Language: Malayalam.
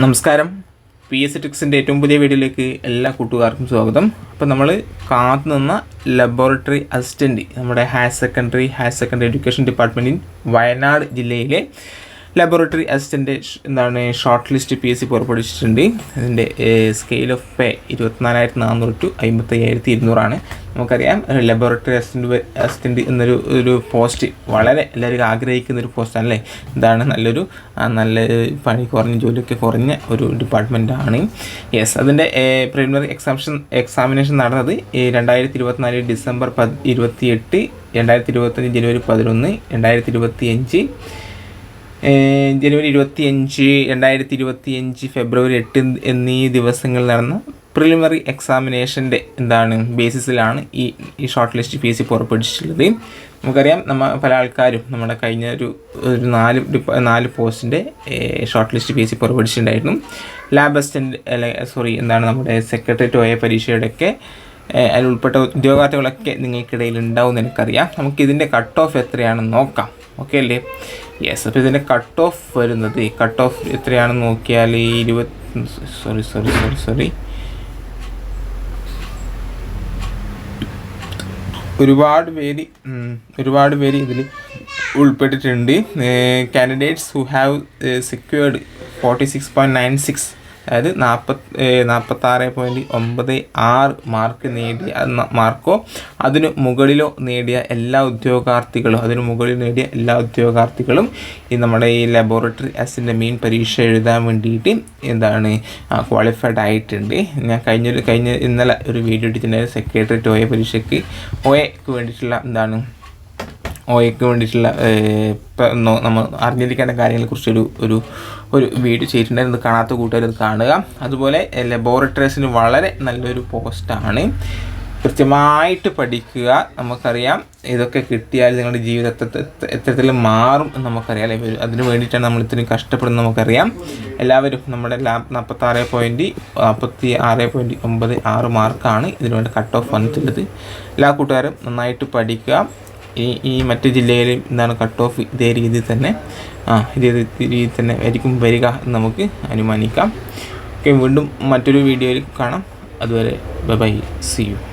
നമസ്കാരം. പി എസ് ടിക്സിന്റെ ഏറ്റവും പുതിയ വീഡിയോയിലേക്ക് എല്ലാ കൂട്ടുകാർക്കും സ്വാഗതം. അപ്പോൾ നമ്മൾ കാത്തു നിന്ന ലബോറട്ടറി അസിസ്റ്റന്റ് നമ്മുടെ higher secondary higher secondary education ഡിപ്പാർട്ട്മെന്റിൻ Wayanad ജില്ലയിലെ ലബോറട്ടറി അസിസ്റ്റന്റ് എന്താണ് short list P S C പുറപ്പെടുവിച്ചിട്ടുണ്ട് അതിന്റെ സ്കെയിൽ ഓഫ് പേ ഇരുപത്തിനാലായിരത്തി നാനൂറ് ടു അമ്പത്തയ്യായിരത്തി ഇരുന്നൂറാണ് നമുക്കറിയാം ലബോറട്ടറി അസിസ്റ്റന്റ് അസിസ്റ്റന്റ് എന്നൊരു ഒരു പോസ്റ്റ് വളരെ എല്ലാവരും ആഗ്രഹിക്കുന്ന ഒരു പോസ്റ്റാണ് അല്ലേ ഇതാണ് നല്ലൊരു നല്ല പണി കുറഞ്ഞ ജോലിയൊക്കെ കുറഞ്ഞ ഒരു ഡിപ്പാർട്ട്മെന്റാണ് യെസ് അതിന്റെ പ്രിലിമിനറി എക്സാമിഷൻ എക്സാമിനേഷൻ നടന്നത് രണ്ടായിരത്തി ഇരുപത്തിനാല് ഡിസംബർ പ ഇരുപത്തി എട്ട് രണ്ടായിരത്തി ഇരുപത്തഞ്ച് ജനുവരി പതിനൊന്ന് രണ്ടായിരത്തി ഇരുപത്തി അഞ്ച് ഏഹ് ജനുവരി ഇരുപത്തി അഞ്ച് രണ്ടായിരത്തി ഇരുപത്തി അഞ്ച് ഫെബ്രുവരി എട്ട് എന്നീ ദിവസങ്ങളിൽ നടന്ന പ്രിലിമിനറി എക്സാമിനേഷന്റെ എന്താണ് ബേസിസിലാണ് ഈ ഈ short list P S C പുറപ്പെടുവിച്ചിട്ടുള്ളത്. നമുക്കറിയാം നമ്മ പല ആൾക്കാരും നമ്മുടെ കഴിഞ്ഞ ഒരു ഒരു നാല് നാല് പോസ്റ്റിന്റെ short list P S C പുറപ്പെടുവിച്ചിട്ടുണ്ടായിരുന്നു. Lab assistant അല്ലെ സോറി എന്താണ് നമ്മുടെ സെക്രട്ടറി പോയ പരീക്ഷയുടെയൊക്കെ അതിൽ ഉൾപ്പെട്ട ഉദ്യോഗാർത്ഥികളൊക്കെ നിങ്ങൾക്കിടയിൽ ഉണ്ടാവും എന്ന് എനിക്കറിയാം. നമുക്ക് ഇതിന്റെ കട്ട് ഓഫ് എത്രയാണെന്ന് നോക്കാം. ഓക്കെ അല്ലേ? യെസ് അപ്പോൾ ഇതിന്റെ കട്ട് ഓഫ് വരുന്നത് ഈ കട്ട് ഓഫ് എത്രയാണെന്ന് നോക്കിയാൽ ഈ ഇരുപത്തി സോറി സോറി സോറി സോറി ഒരുപാട് പേര് ഒരുപാട് പേര് ഇതിൽ ഉൾപ്പെട്ടിട്ടുണ്ട്. Candidates who have secured forty six point nine six അതായത് നാൽപ്പത്തി നാൽപ്പത്താറ് പോയിന്റ് ഒമ്പത് ആറ് മാർക്ക് നേടിയ മാർക്കോ അതിന് മുകളിലോ നേടിയ എല്ലാ ഉദ്യോഗാർത്ഥികളും അതിന് മുകളിൽ നേടിയ എല്ലാ ഉദ്യോഗാർത്ഥികളും ഈ നമ്മുടെ ഈ ലബോറട്ടറി അസിന്റെ മെയിൻ പരീക്ഷ എഴുതാൻ വേണ്ടിയിട്ട് എന്താണ് ക്വാളിഫൈഡ് ആയിട്ടുണ്ട്. ഞാൻ കഴിഞ്ഞൊരു കഴിഞ്ഞ ഇന്നലെ ഒരു വീഡിയോ ഇട്ടിട്ടുണ്ടായിരുന്നു സെക്രട്ടറി എ പരീക്ഷയ്ക്ക് ഒ എക്ക് വേണ്ടിയിട്ടുള്ള എന്താണ് ഒയക്ക് വേണ്ടിയിട്ടുള്ള നമ്മൾ അറിഞ്ഞിരിക്കേണ്ട കാര്യങ്ങളെക്കുറിച്ചൊരു ഒരു ഒരു വീഡിയോ ചെയ്തിട്ടുണ്ടായിരുന്നു. കാണാത്ത കൂട്ടുകാർ അത് കാണുക. അതുപോലെ ലബോറട്ടറീസിന് വളരെ നല്ലൊരു പോസ്റ്റാണ്. കൃത്യമായിട്ട് പഠിക്കുക നമുക്കറിയാം. ഇതൊക്കെ കിട്ടിയാൽ നിങ്ങളുടെ ജീവിതത്തെ എത്ര എത്ര- എത്തരത്തിൽ മാറും എന്ന് നമുക്കറിയാം. അല്ലേ അതിന് വേണ്ടിയിട്ടാണ് നമ്മൾ ഇത്രയും കഷ്ടപ്പെടുന്നത് നമുക്കറിയാം. എല്ലാവരും നമ്മുടെ ലാബ് നാൽപ്പത്താറ് പോയിന്റ് നാൽപ്പത്തി ആറ് പോയിന്റ് ഒമ്പത് ആറ് മാർക്കാണ് ഇതിനുവേണ്ടി കട്ട് ഓഫ് വന്നിട്ടുള്ളത്. എല്ലാ കൂട്ടുകാരും നന്നായിട്ട് പഠിക്കുക. ഈ ഈ മറ്റ് ജില്ലയിലും എന്താണ് കട്ട് ഓഫ് ഇതേ രീതിയിൽ തന്നെ ആ ഇതേ രീതിയിൽ തന്നെ ആയിരിക്കും വരിക എന്ന് നമുക്ക് അനുമാനിക്കാം. ഓക്കെ വീണ്ടും മറ്റൊരു വീഡിയോയിൽ കാണാം. അതുവരെ ബൈ സി യു